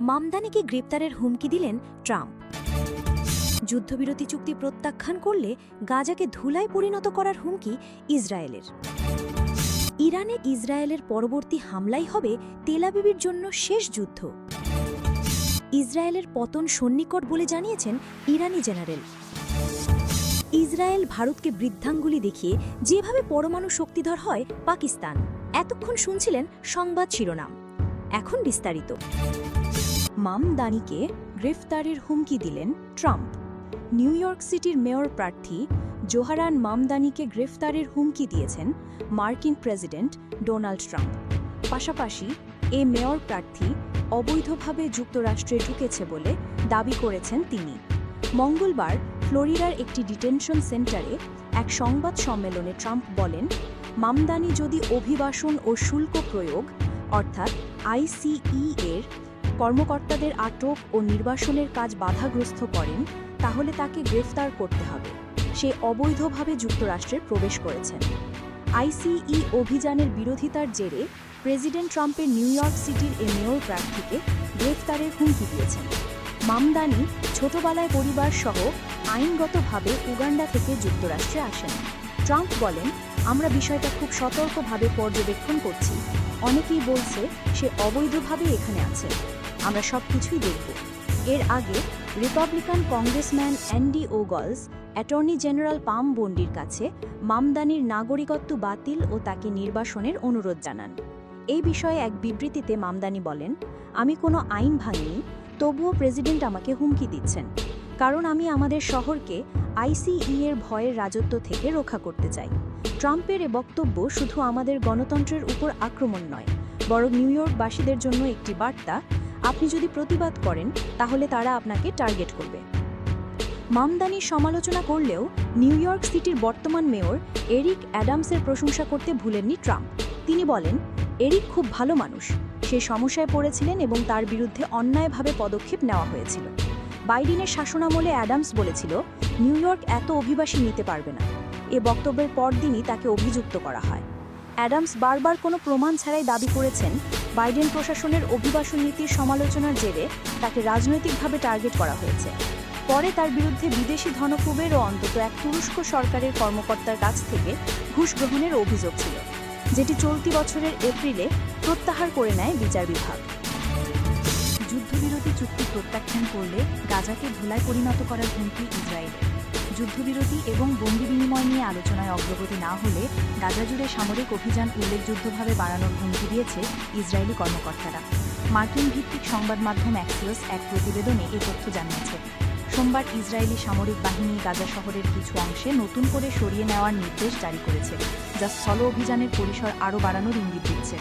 মামদানিকে গ্রেপ্তারের হুমকি দিলেন ট্রাম্প। যুদ্ধবিরতি চুক্তি প্রত্যাখ্যান করলে গাজাকে ধুলায় পরিণত করার হুমকি ইসরায়েলের। ইরানে ইসরায়েলের পরবর্তী হামলাই হবে তেলাবিবির জন্য শেষ যুদ্ধ। ইসরায়েলের পতন সন্নিকট বলে জানিয়েছেন ইরানি জেনারেল। ইসরায়েল ভারতকে বৃদ্ধাঙ্গুলি দেখিয়ে যেভাবে পরমাণু শক্তিধর হয় পাকিস্তান। এতক্ষণ শুনছিলেন সংবাদ শিরোনাম। এখন বিস্তারিত। মামদানিকে গ্রেফতারের হুমকি দিলেন ট্রাম্প। নিউ ইয়র্ক সিটির মেয়র প্রার্থী জোহারান মামদানিকে গ্রেফতারের হুমকি দিয়েছেন মার্কিন প্রেসিডেন্ট ডোনাল্ড ট্রাম্প। পাশাপাশি, এ মেয়র প্রার্থী অবৈধভাবে যুক্তরাষ্ট্রে ঢুকেছে বলে দাবি করেছেন তিনি। মঙ্গলবার ফ্লোরিডার একটি ডিটেনশন সেন্টারে এক সংবাদ সম্মেলনে ট্রাম্প বলেন, মামদানি যদি অভিবাসন ও শুল্ক প্রয়োগ, অর্থাৎ আইসিই এর কর্মকর্তাদের আটক ও নির্বাসনের কাজ বাধাগ্রস্ত করেন, তাহলে তাকে গ্রেফতার করতে হবে। সে অবৈধভাবে যুক্তরাষ্ট্রে প্রবেশ করেছেন। আইসিই অভিযানের বিরোধিতার জেরে প্রেসিডেন্ট ট্রাম্পের নিউ ইয়র্ক সিটির এ মেয়র প্রার্থীকে গ্রেফতারের হুমকি দিয়েছেন। মামদানি, ছোটবেলায় পরিবার সহ আইনগতভাবে উগান্ডা থেকে যুক্তরাষ্ট্রে আসেন। ট্রাম্প বলেন, আমরা বিষয়টা খুব সতর্কভাবে পর্যবেক্ষণ করছি। অনেকেই বলছে সে অবৈধভাবে এখানে আছে। আমরা সব কিছুই দেখব। এর আগে Republican congressman Andy Ogles, attorney general Pam বন্ডির কাছে মামদানির নাগরিকত্ব বাতিল ও তাকে নির্বাসনের অনুরোধ জানান। এই বিষয়ে এক বিবৃতিতে মামদানি বলেন, আমি কোনো আইন ভাঙিনি, তবুও প্রেসিডেন্ট আমাকে হুমকি দিচ্ছেন, কারণ আমি আমাদের শহরকে আইসিই এর ভয়ের রাজত্ব থেকে রক্ষা করতে চাই। ট্রাম্পের এ বক্তব্য শুধু আমাদের গণতন্ত্রের উপর আক্রমণ নয়, বরং নিউ ইয়র্কবাসীদের জন্য একটি বার্তা। আপনি যদি প্রতিবাদ করেন, তাহলে তারা আপনাকে টার্গেট করবে। মামদানির সমালোচনা করলেও নিউ ইয়র্ক সিটির বর্তমান মেয়র এরিক অ্যাডামসের প্রশংসা করতে ভুলেননি ট্রাম্প। তিনি বলেন, এরিক খুব ভালো মানুষ। সে সমস্যায় পড়েছিলেন এবং তার বিরুদ্ধে অন্যায়ভাবে পদক্ষেপ নেওয়া হয়েছিল। বাইডেনের শাসনামলে অ্যাডামস বলেছিল, নিউ ইয়র্ক এত অভিবাসী নিতে পারবে না। এ বক্তব্যের পরদিনই তাকে অভিযুক্ত করা হয়। অ্যাডামস বারবার কোনো প্রমাণ ছাড়াই দাবি করেছেন, বাইডেন প্রশাসনের অভিবাসন নীতির সমালোচনার জেরে তাকে রাজনৈতিকভাবে টার্গেট করা হয়েছে। পরে তার বিরুদ্ধে বিদেশি ধনকুবের ও অন্তত এক তুরস্ক সরকারের কর্মকর্তার কাছ থেকে ঘুষ গ্রহণের অভিযোগ ছিল, যেটি চলতি বছরের এপ্রিলে প্রত্যাহার করে নেয় বিচার বিভাগ। যুদ্ধবিরতি চুক্তি প্রত্যাখ্যান করলে গাজাকে ধুলায় পরিণত করার হুমকি ইসরায়েলের। যুদ্ধবিরতি এবং বন্দি বিনিময় নিয়ে আলোচনায় অগ্রগতি না হলে গাজা জুড়ে সামরিক অভিযান উল্লেখযোগ্যভাবে বাড়ানোর হুমকি দিয়েছে ইসরায়েলি কর্মকর্তারা। মার্কিন ভিত্তিক সংবাদ মাধ্যম অ্যাক্সিওস এক প্রতিবেদনে এ তথ্য জানিয়েছে। সোমবার ইসরায়েলি সামরিক বাহিনী গাজা শহরের কিছু অংশে নতুন করে সরিয়ে নেওয়ার নির্দেশ জারি করেছে, যা স্থল অভিযানের পরিসর আরও বাড়ানোর ইঙ্গিত দিচ্ছে।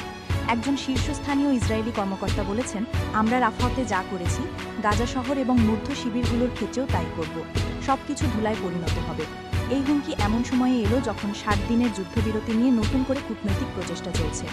একজন শীর্ষস্থানীয় ইসরায়েলি কর্মকর্তা বলেছেন, আমরা রাফাতে যা করেছি, গাজা শহর এবং মধ্য শিবিরগুলোর ক্ষেত্রেও তাই করব। সবকিছু ধুলায় পরিণত হবে। এই হুমকি এমন সময়ে এলো যখন ষাট দিনের যুদ্ধবিরতি নিয়ে নতুন করে কূটনৈতিক প্রচেষ্টা চলছে।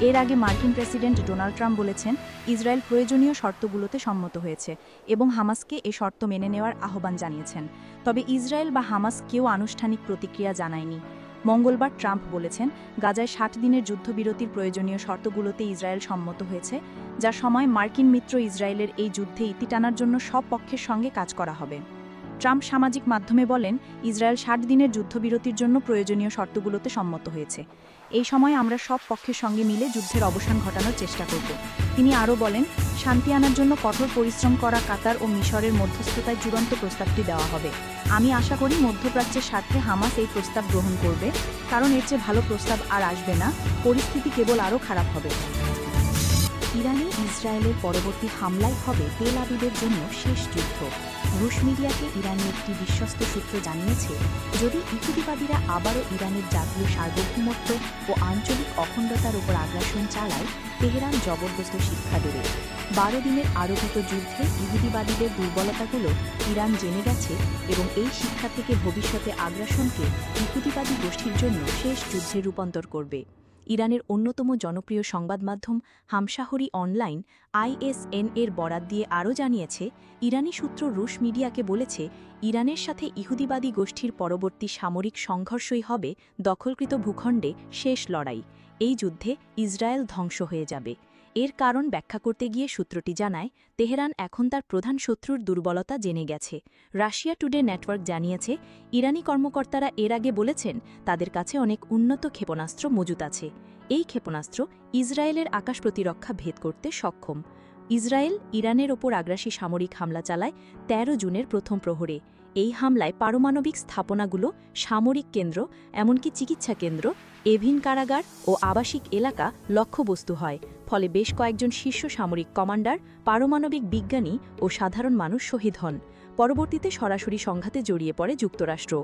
এর আগে মার্কিন প্রেসিডেন্ট ডোনাল্ড ট্রাম্প বলেছেন, ইসরায়েল প্রয়োজনীয় শর্তগুলোতে সম্মত হয়েছে এবং হামাসকে এ শর্ত মেনে নেওয়ার আহ্বান জানিয়েছেন। তবে ইসরায়েল বা হামাস কেউ আনুষ্ঠানিক প্রতিক্রিয়া জানায়নি। মঙ্গলবার ট্রাম্প বলেছেন, গাজায় ষাট দিনের যুদ্ধবিরতির প্রয়োজনীয় শর্তগুলোতে ইসরায়েল সম্মত হয়েছে, যা সময় মার্কিন মিত্র ইসরায়েলের এই যুদ্ধে ইতি টানার জন্য সব পক্ষের সঙ্গে কাজ করা হবে। ট্রাম্প সামাজিক মাধ্যমে বলেন, ইসরায়েল ষাট দিনের যুদ্ধবিরতির জন্য প্রয়োজনীয় শর্তগুলোতে সম্মত হয়েছে। এই সময় আমরা সব পক্ষের সঙ্গে মিলে যুদ্ধের অবসান ঘটানোর চেষ্টা করব। তিনি আরও বলেন, শান্তি আনার জন্য কঠোর পরিশ্রম করা কাতার ও মিশরের মধ্যস্থতায় চূড়ান্ত প্রস্তাবটি দেওয়া হবে। আমি আশা করি মধ্যপ্রাচ্যের স্বার্থে হামাস এই প্রস্তাব গ্রহণ করবে, কারণ এর চেয়ে ভালো প্রস্তাব আর আসবে না, পরিস্থিতি কেবল আরও খারাপ হবে। ইরানে ইসরায়েলের পরবর্তী হামলাই হবে তেল আবিবের জন্য শেষ যুদ্ধ। রুশ মিডিয়াকে ইরানের একটি বিশ্বস্ত সূত্র জানিয়েছে, যদি ইহুদিবাদীরা আবারও ইরানের জাতীয় সার্বভৌমত্ব ও আঞ্চলিক অখণ্ডতার উপর আগ্রাসন চালায়, তেহরান জবরদস্ত শিক্ষা দেবে। বারো দিনের আরোপিত যুদ্ধে ইহুদিবাদীদের দুর্বলতাগুলো ইরান জেনে গেছে এবং এই শিক্ষা থেকে ভবিষ্যতে আগ্রাসনকে ইহুদিবাদী গোষ্ঠীর জন্য শেষ যুদ্ধে রূপান্তর করবে। ইরানের অন্যতম জনপ্রিয় সংবাদ মাধ্যম হামশাহরি অনলাইন আইএসএন এর বরাত দিয়ে আরও জানিয়েছে, ইরানি সূত্র রুশ মিডিয়াকে বলেছে, ইরানের সাথে ইহুদিবাদী গোষ্ঠীর পরবর্তী সামরিক সংঘর্ষই হবে দখলকৃত ভূখণ্ডে শেষ লড়াই। এই যুদ্ধে ইসরায়েল ধ্বংস হয়ে যাবে। এর কারণ ব্যাখ্যা করতে গিয়ে সূত্রটি জানায়, তেহরান এখন তার প্রধান শত্রুর দুর্বলতা জেনে গেছে। রাশিয়া টুডে নেটওয়ার্ক জানিয়েছে, ইরানি কর্মকর্তারা এর আগে বলেছেন, তাদের কাছে অনেক উন্নত ক্ষেপণাস্ত্র মজুত আছে। এই ক্ষেপণাস্ত্র ইসরায়েলের আকাশ প্রতিরক্ষা ভেদ করতে সক্ষম। ইসরায়েল ইরানের ওপর আগ্রাসী সামরিক হামলা চালায় ১৩ জুনের প্রথম প্রহরে। এই হামলায় পারমাণবিক স্থাপনাগুলো, সামরিক কেন্দ্র, এমনকি চিকিৎসা কেন্দ্র, এভিন কারাগার ও আবাসিক এলাকা লক্ষ্যবস্তু হয়। ফলে বেশ কয়েকজন শীর্ষ সামরিক কমান্ডার, পারমাণবিক বিজ্ঞানী ও সাধারণ মানুষ শহীদ হন। পরবর্তীতে সরাসরি সংঘাতে জড়িয়ে পড়ে যুক্তরাষ্ট্র।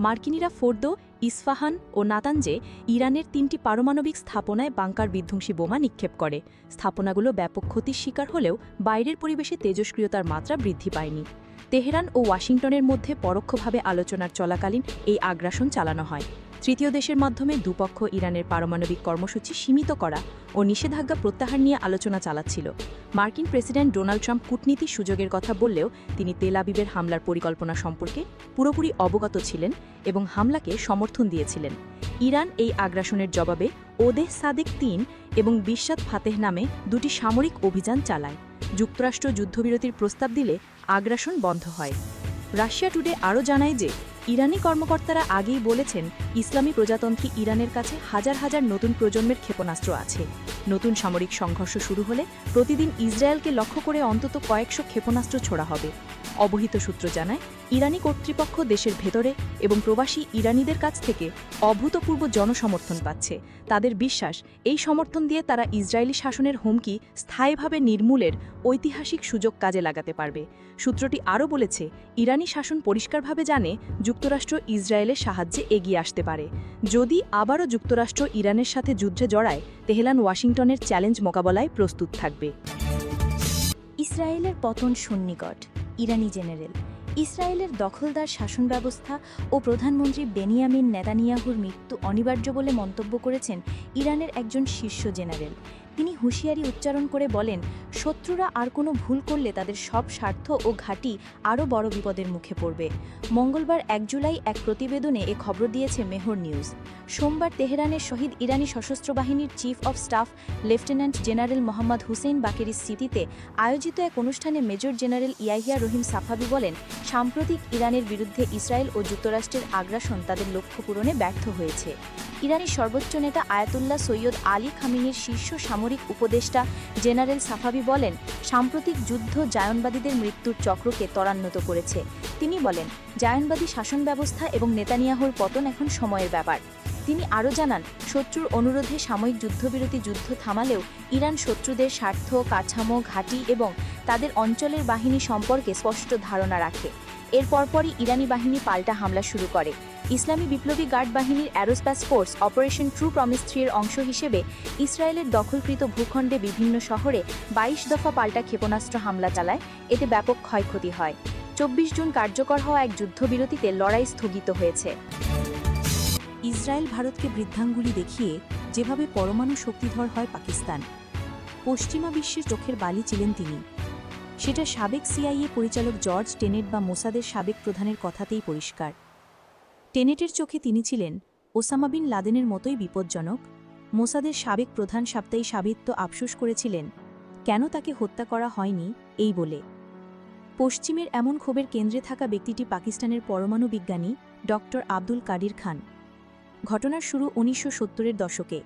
মার্কিনীরা ফোর্দো, ইস্ফাহান ও নাতানজে ইরানের তিনটি পারমাণবিক স্থাপনায় বাংকার বিধ্বংসী বোমা নিক্ষেপ করে। স্থাপনাগুলো ব্যাপক ক্ষতির শিকার হলেও বাইরের পরিবেশে তেজস্ক্রিয়তার মাত্রা বৃদ্ধি পায়নি। তেহরান ও ওয়াশিংটনের মধ্যে পরোক্ষভাবে আলোচনার চলাকালীন এই আগ্রাসন চালানো হয়। তৃতীয় দেশের মাধ্যমে দুপক্ষ ইরানের পারমাণবিক কর্মসূচি সীমিত করা ও নিষেধাজ্ঞা প্রত্যাহার নিয়ে আলোচনা চালাচ্ছিল। মার্কিন প্রেসিডেন্ট ডোনাল্ড ট্রাম্প কূটনীতির সুযোগের কথা বললেও তিনি তেল আবিবের হামলার পরিকল্পনা সম্পর্কে পুরোপুরি অবগত ছিলেন এবং হামলাকে সমর্থন দিয়েছিলেন। ইরান এই আগ্রাসনের জবাবে ওদেহ সাদেক তিন এবং বিশ্বত ফাতেহ নামে দুটি সামরিক অভিযান চালায়। যুক্তরাষ্ট্র যুদ্ধবিরতির প্রস্তাব দিলে আগ্রাসন বন্ধ হয়। রাশিয়া টুডে আরও জানায় যে ইরানি কর্মকর্তারা আগেই বলেছেন, ইসলামী প্রজাতন্ত্রী ইরানের কাছে হাজার হাজার নতুন প্রজন্মের ক্ষেপণাস্ত্র আছে। নতুন সামরিক সংঘর্ষ শুরু হলে প্রতিদিন ইসরায়েলকে লক্ষ্য করে অন্তত কয়েকশো ক্ষেপণাস্ত্র ছোড়া হবে। অবহিত সূত্র জানায়, ইরানি কর্তৃপক্ষ দেশের ভেতরে এবং প্রবাসী ইরানিদের কাছ থেকে অভূতপূর্ব জনসমর্থন পাচ্ছে। তাদের বিশ্বাস, এই সমর্থন দিয়ে তারা ইসরায়েলি শাসনের হুমকি স্থায়ীভাবে নির্মূলের ঐতিহাসিক সুযোগ কাজে লাগাতে পারবে। সূত্রটি আরও বলেছে, ইরানি শাসন পরিষ্কারভাবে জানে যুক্তরাষ্ট্র ইসরায়েলের সাহায্যে এগিয়ে আসতে পারে। যদি আবারও যুক্তরাষ্ট্র ইরানের সাথে যুদ্ধে জড়ায় তেহলান ওয়াশিংটনের চ্যালেঞ্জ মোকাবেলায় প্রস্তুত থাকবে। ইসরায়েলের পতন সন্নিকট, ইরানি জেনারেল। ইসরায়েলের দখলদার শাসন ব্যবস্থা ও প্রধানমন্ত্রী বেনিয়ামিন নেতানিয়াহুর মৃত্যু অনিবার্য বলে মন্তব্য করেছেন ইরানের একজন শীর্ষ জেনারেল। তিনি হুঁশিয়ারি উচ্চারণ করে বলেন, শত্রুরা আর কোনো ভুল করলে তাদের সব স্বার্থ ও ঘাঁটি আরও বড় বিপদের মুখে পড়বে। মঙ্গলবার এক জুলাই এক প্রতিবেদনে এ খবর দিয়েছে মেহর নিউজ। সোমবার তেহরানের শহীদ ইরানি সশস্ত্র বাহিনীর chief of staff, lieutenant general Mohammad Hossein বাকেরির স্মৃতিতে আয়োজিত এক অনুষ্ঠানে major general Yahya Rahim Safavi বলেন, সাম্প্রতিক ইরানের বিরুদ্ধে ইসরায়েল ও যুক্তরাষ্ট্রের আগ্রাসন তাদের লক্ষ্য পূরণে ব্যর্থ হয়েছে। ইরানের সর্বোচ্চ নেতা আয়াতুল্লাহ সৈয়দ আলী খামিনির শীর্ষ সামরিক উপদেষ্টা জেনারেল সাফাবি বলেন, সাম্প্রতিক যুদ্ধ জায়নবাদীদের মৃত্যুর চক্রকে ত্বরান্বিত করেছে। তিনি বলেন, জায়নবাদী শাসন ব্যবস্থা এবং নেতানিয়াহুর পতন এখন সময়ের ব্যাপার। তিনি আরও জানান, শত্রুর অনুরোধে সাময়িক যুদ্ধবিরতি যুদ্ধ থামালেও ইরান শত্রুদের স্বার্থ, কাঠামো, ঘাঁটি এবং তাদের অঞ্চলের বাহিনী সম্পর্কে স্পষ্ট ধারণা রাখে। এর পরপরই ইরানি বাহিনী পাল্টা হামলা শুরু করে। ইসলামী বিপ্লবী গার্ড বাহিনীর aerospace force operation true promise three এর অংশ হিসেবে ইসরায়েলের দখলকৃত ভূখণ্ডে বিভিন্ন শহরে ২২ দফা পাল্টা ক্ষেপণাস্ত্র হামলা চালায়। এতে ব্যাপক ক্ষয়ক্ষতি হয়। চব্বিশ জুন কার্যকর হওয়া এক যুদ্ধবিরতিতে লড়াই স্থগিত হয়েছে। ইসরায়েল ভারতকে বৃদ্ধাঙ্গুলি দেখিয়ে যেভাবে পরমাণু শক্তিধর হয় পাকিস্তান, পশ্চিমা বিশ্বের চোখের বালি ছিলেন তিনি। সেটা সাবেক সিআইএ পরিচালক জর্জ টেনেট বা মোসাদের সাবেক প্রধানের কথাতেই পরিষ্কার। টেনেটের চোখে তিনি ছিলেন ওসামা বিন লাদেনের মতোই বিপজ্জনক। মোসাদের সাবেক প্রধান সাপ্তাহী সাবিত্য আফসোস করেছিলেন, কেন তাকে হত্যা করা হয়নি? এই বলে। পশ্চিমের এমন ক্ষোভের কেন্দ্রে থাকা ব্যক্তিটি পাকিস্তানের পরমাণু বিজ্ঞানী ডক্টর আব্দুল কাদির খান। ঘটনার শুরু উনিশশো সত্তরের দশকে।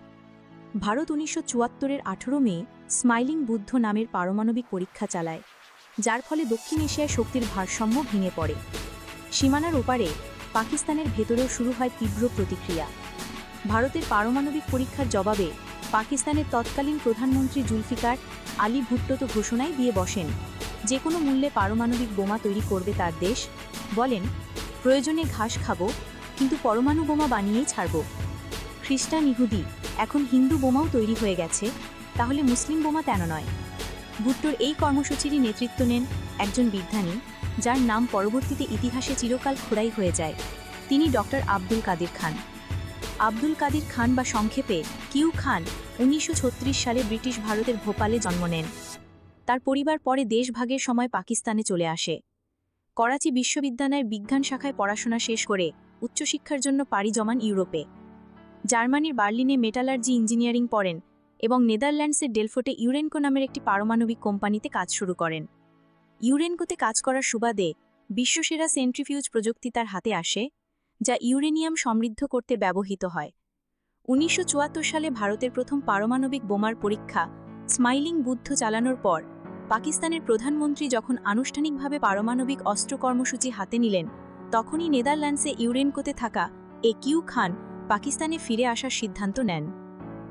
ভারত উনিশশো চুয়াত্তরের আঠেরো মে স্মাইলিং বুদ্ধ নামের পারমাণবিক পরীক্ষা চালায়। যার ফলে দক্ষিণ এশিয়ায় শক্তির ভারসাম্য ভেঙে পড়ে। সীমানার ওপারে পাকিস্তানের ভেতরেও শুরু হয় তীব্র প্রতিক্রিয়া। ভারতের পারমাণবিক পরীক্ষার জবাবে পাকিস্তানের তৎকালীন প্রধানমন্ত্রী জুলফিকার আলী ভুট্টো তো ঘোষণায় দিয়ে বসেন, যে কোনো মূল্যে পারমাণবিক বোমা তৈরি করবে তার দেশ। বলেন, প্রয়োজনে ঘাস খাব, কিন্তু পরমাণু বোমা বানিয়েই ছাড়ব। খ্রিস্টান ইহুদি, এখন হিন্দু বোমাও তৈরি হয়ে গেছে, তাহলে মুসলিম বোমা তেন নয়। ভুট্টোর এই কর্মসূচিরই নেতৃত্ব নেন একজন বিজ্ঞানী, যার নাম পরবর্তীতে ইতিহাসে চিরকাল খোড়াই হয়ে যায়। তিনি ডক্টর আব্দুল কাদির খান। আব্দুল কাদির খান বা সংক্ষেপে কিউ খান উনিশশো ছত্রিশ সালে ব্রিটিশ ভারতের ভোপালে জন্ম নেন। তার পরিবার পরে দেশভাগের সময় পাকিস্তানে চলে আসে। করাচি বিশ্ববিদ্যালয়ের বিজ্ঞান শাখায় পড়াশোনা শেষ করে উচ্চশিক্ষার জন্য পাড়ি জমান ইউরোপে। জার্মানির বার্লিনে মেটালার্জি ইঞ্জিনিয়ারিং পড়েন এবং নেদারল্যান্ডসের ডেলফোটে ইউরেনকো নামের একটি পারমাণবিক কোম্পানিতে কাজ শুরু করেন। ইউরেনকোতে কাজ করার সুবাদে বিশ্বসেরা সেন্ট্রিফিউজ প্রযুক্তি তার হাতে আসে, যা ইউরেনিয়াম সমৃদ্ধ করতে ব্যবহৃত হয়। উনিশশো চুয়াত্তর সালে ভারতের প্রথম পারমাণবিক বোমার পরীক্ষা স্মাইলিং বুদ্ধ চালানোর পর পাকিস্তানের প্রধানমন্ত্রী যখন আনুষ্ঠানিকভাবে পারমাণবিক অস্ত্র কর্মসূচি হাতে নিলেন, তখনই নেদারল্যান্ডসে ইউরেনকোতে থাকা এ কিউ খান পাকিস্তানে ফিরে আসার সিদ্ধান্ত নেন।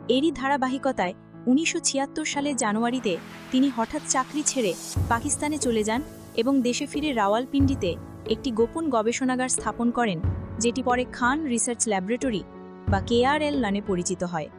এরই ধারাবাহিকতায় উনিশশো সালে জানুয়ারিতে তিনি হঠাৎ চাকরি ছেড়ে পাকিস্তানে চলে যান এবং দেশে ফিরে রাওয়ালপিন্ডিতে একটি গোপন গবেষণাগার স্থাপন করেন, যেটি পরে খান রিসার্চ ল্যাবরেটরি বা কেআরএল নামে পরিচিত হয়।